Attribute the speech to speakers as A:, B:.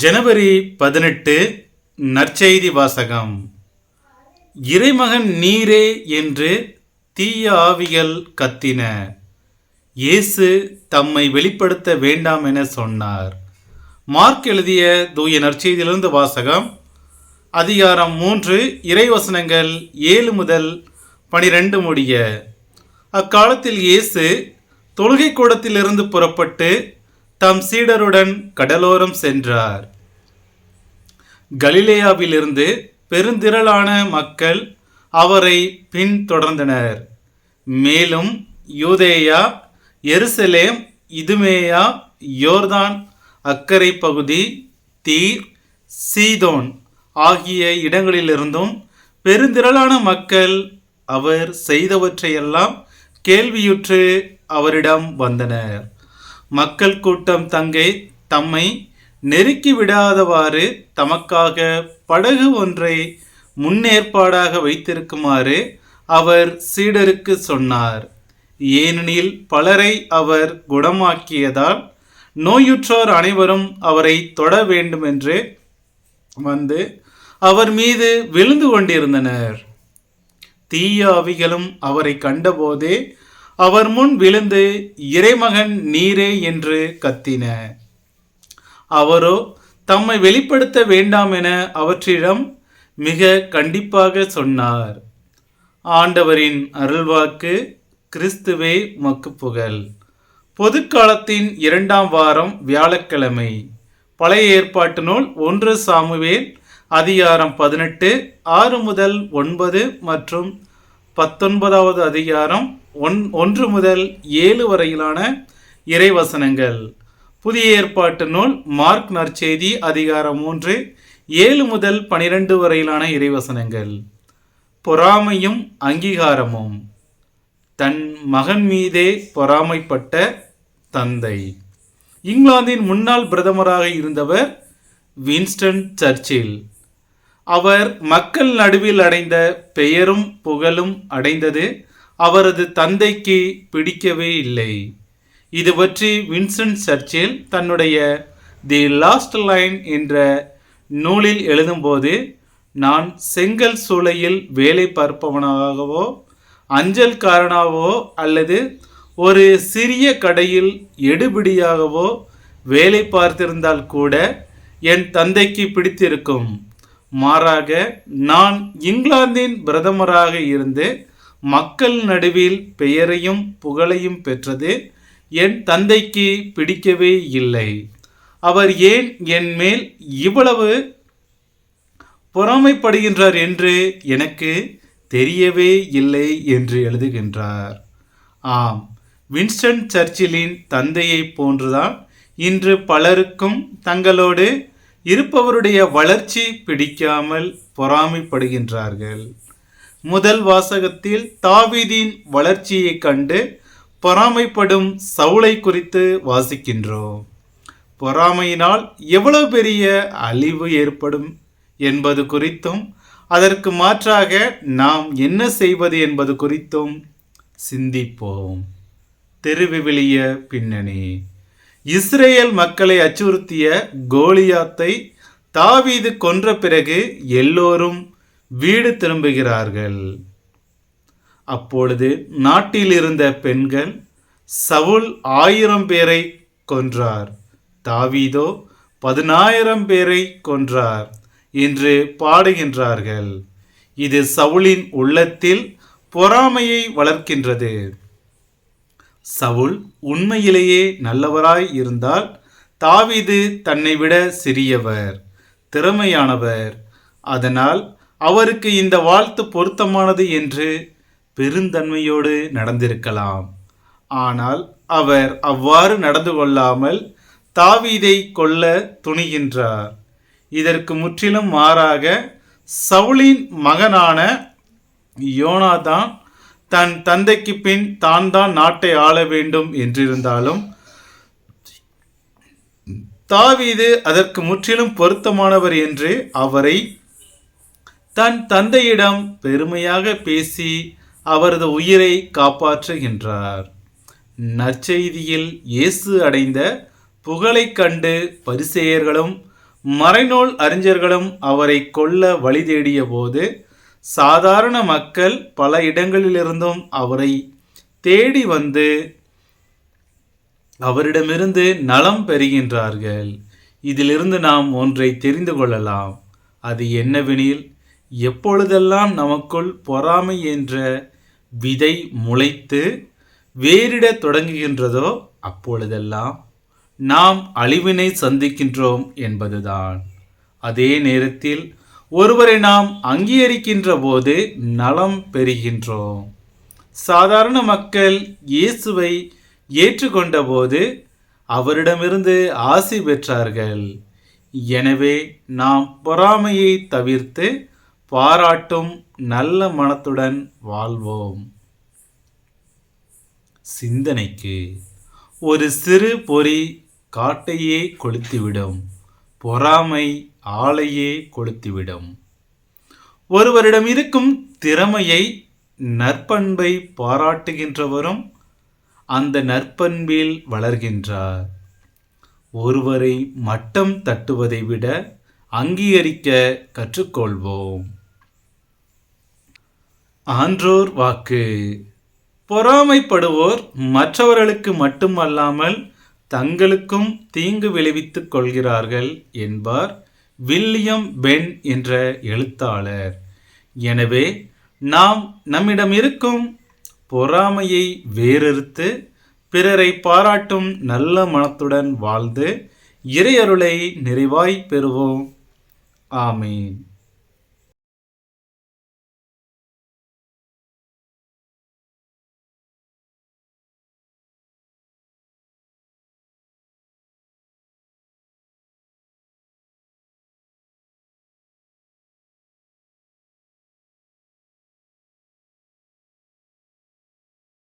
A: ஜனவரி பதினெட்டு நற்செய்தி வாசகம். இறைமகன் நீரே என்று தீய ஆவிகள் கத்தின. இயேசு தம்மை வெளிப்படுத்த வேண்டாம் என சொன்னார். மார்க் எழுதிய தூய நற்செய்தியிலிருந்து வாசகம். அதிகாரம் மூன்று இறைவசனங்கள் ஏழு முதல் பனிரெண்டு முடிய. அக்காலத்தில் இயேசு தொழுகை கூடத்திலிருந்து புறப்பட்டு தம் சீடருடன் கடலோரம் சென்றார். கலிலேயாவிலிருந்து பெருந்திரளான மக்கள் அவரை பின்தொடர்ந்தனர் மேலும் யூதேயா எருசலேம் இதுமேயா யோர்தான் அக்கரை பகுதி தீர் சீதோன் ஆகிய இடங்களிலிருந்தும் பெருந்திரளான மக்கள் அவர் செய்தவற்றையெல்லாம் கேள்வியுற்று அவரிடம் வந்தனர். மக்கள் கூட்டம் தங்கை தம்மை நெருக்கி விடாதவாறு தமக்காக படகு ஒன்றை முன்னேற்பாடாக வைத்திருக்குமாறு அவர் சீடருக்கு சொன்னார். ஏனெனில் பலரை அவர் குணமாக்கியதால் நோயுற்றோர் அனைவரும் அவரை தொட வேண்டுமென்று வந்து அவர் மீது விழுந்து கொண்டிருந்தனர். தீய அவிகளும் அவரை கண்டபோதே அவர் முன் விழுந்து இறைமகன் நீரே என்று கத்தின. அவரோ தம்மை வெளிப்படுத்த வேண்டாம் என அவற்றிடம் மிக கண்டிப்பாக சொன்னார். ஆண்டவரின் அருள்வாக்கு கிறிஸ்துவே மக்கு புகழ். பொதுக்காலத்தின் இரண்டாம் வாரம் வியாழக்கிழமை. பழைய ஏற்பாட்டு நூல் ஒன்று சாமுவேல் அதிகாரம் பதினெட்டு ஆறு முதல் ஒன்பது மற்றும் பத்தொன்பதாவது அதிகாரம் ஒன் ஒன்று முதல் ஏழு வரையிலான இறைவசனங்கள். புதிய ஏற்பாட்டு நூல் மார்க் நற்செய்தி அதிகாரம் மூன்று ஏழு முதல் பனிரெண்டு வரையிலான இறைவசனங்கள். பொறாமையும் அங்கீகாரமும். தன் மகன் மீதே பொறாமைப்பட்ட தந்தை. இங்கிலாந்தின் முன்னாள் பிரதமராக இருந்தவர் வின்ஸ்டன் சர்ச்சில். அவர் மக்கள் நடுவில் அடைந்த பெயரும் புகழும் அடைந்தது அவரது தந்தைக்கு பிடிக்கவே இல்லை. இது பற்றி வின்சென்ட் சர்ச்சில் தன்னுடைய தி லாஸ்ட் லைன் என்ற நூலில் எழுதும்போது நான் செங்கல் சூளையில் வேலை பார்ப்பவனாகவோ அஞ்சல்காரனாகவோ அல்லது ஒரு சிறிய கடையில் எடுபிடியாகவோ வேலை பார்த்திருந்தால் கூட என் தந்தைக்கு பிடித்திருக்கும். மாறாக நான் இங்கிலாந்தின் பிரதமராக இருந்து மக்கள் நடுவில் பெயரையும் புகழையும் பெற்றது என் தந்தைக்கு பிடிக்கவே இல்லை. அவர் ஏன் என் மேல் இவ்வளவு பொறாமைப்படுகின்றார் என்று எனக்கு தெரியவே இல்லை என்று எழுதுகின்றார். ஆம் வின்ஸ்டன் சர்ச்சிலின் தந்தையைப் போன்றுதான் இன்று பலருக்கும் தங்களோடு இருப்பவருடைய வளர்ச்சி பிடிக்காமல் பொறாமைப்படுகின்றார்கள். முதல் வாசகத்தில் தாவீதின் வளர்ச்சியைக் கண்டு பொறாமைப்படும் சவுளை குறித்து வாசிக்கின்றோம். பொறாமையினால் எவ்வளவு பெரிய அழிவு ஏற்படும் என்பது குறித்தும் அதற்கு மாற்றாக நாம் என்ன செய்வது என்பது குறித்தும் சிந்திப்போம். திருவிவிலிய பின்னணி. இஸ்ரேல் மக்களை அச்சுறுத்திய கோலியாத்தை தாவீது கொன்ற பிறகு எல்லோரும் வீடு திரும்புகிறார்கள். அப்பொழுது நாட்டில் இருந்த பெண்கள் சவுல் ஆயிரம் பேரை கொன்றார். தாவீதோ பதினாயிரம் பேரை கொன்றார் என்று பாடுகின்றார்கள். இது சவுலின் உள்ளத்தில் பொறாமையை வளர்க்கின்றது. சவுல் உண்மையிலேயே நல்லவராய் இருந்தால் தாவீது தன்னை விட சிறியவர் திறமையானவர். அதனால் அவருக்கு இந்த வாழ்த்து பொருத்தமானது என்று பெருந்தன்மையோடு நடந்திருக்கலாம். ஆனால் அவர் அவ்வாறு நடந்து கொள்ளாமல் தாவீதை கொல்ல துணிகின்றார். இதற்கு முற்றிலும் மாறாக சவுலின் மகனான யோனாதான் தன் தந்தைக்கு பின் தான் தான் நாட்டை ஆள வேண்டும் என்றிருந்தாலும் தாவீது அதற்கு முற்றிலும் பொருத்தமானவர் என்று அவரை தன் தந்தையிடம் பெருமையாக பேசி அவரது உயிரை காப்பாற்றுகின்றார். நற்செய்தியில் இயேசு அடைந்த புகழைக் கண்டு பரிசேயர்களும் மறைநூல் அறிஞர்களும் அவரை கொல்ல வழி தேடிய போது சாதாரண மக்கள் பல இடங்களிலிருந்தும் அவரை தேடி வந்து அவரிடமிருந்து நலம் பெறுகின்றார்கள். இதிலிருந்து நாம் ஒன்றை தெரிந்து கொள்ளலாம். அது என்னவெனில் எப்பொழுதெல்லாம் நமக்குள் பொறாமை என்ற விதை முளைத்து வேரிடத் தொடங்குகின்றதோ அப்பொழுதெல்லாம் நாம் அழிவினை சந்திக்கின்றோம் என்பதுதான். அதே நேரத்தில் ஒருவரை நாம் அங்கீகரிக்கின்ற போது நலம் பெறுகின்றோம். சாதாரண மக்கள் இயேசுவை ஏற்றுக்கொண்டபோது அவரிடமிருந்து ஆசி பெற்றார்கள். எனவே நாம் பொறாமையை தவிர்த்து பாராட்டும் நல்ல மனத்துடன் வாழ்வோம். சிந்தனைக்கு ஒரு சிறு பொறி காட்டையே கொளுத்திவிடும். பொறாமை ஆளையே கொளுத்திவிடும். ஒருவரிடம் இருக்கும் திறமையை நற்பண்பை பாராட்டுகின்றவரும் அந்த நற்பண்பில் வளர்கின்றார். ஒருவரை மட்டம் தட்டுவதை விட அங்கீகரிக்க கற்றுக்கொள்வோம். ஆன்றோர் வாக்கு. பொறாமைப்படுவோர் மற்றவர்களுக்கு மட்டுமல்லாமல் தங்களுக்கும் தீங்கு விளைவித்துக் கொள்கிறார்கள் என்பார் வில்லியம் பென் என்ற எழுத்தாளர். எனவே நாம் நம்மிடம் இருக்கும் பொறாமையை வேறறுத்து பிறரை பாராட்டும் நல்ல மனத்துடன் வாழ்ந்து இறையருளை நிறைவாய் பெறுவோம். I mean.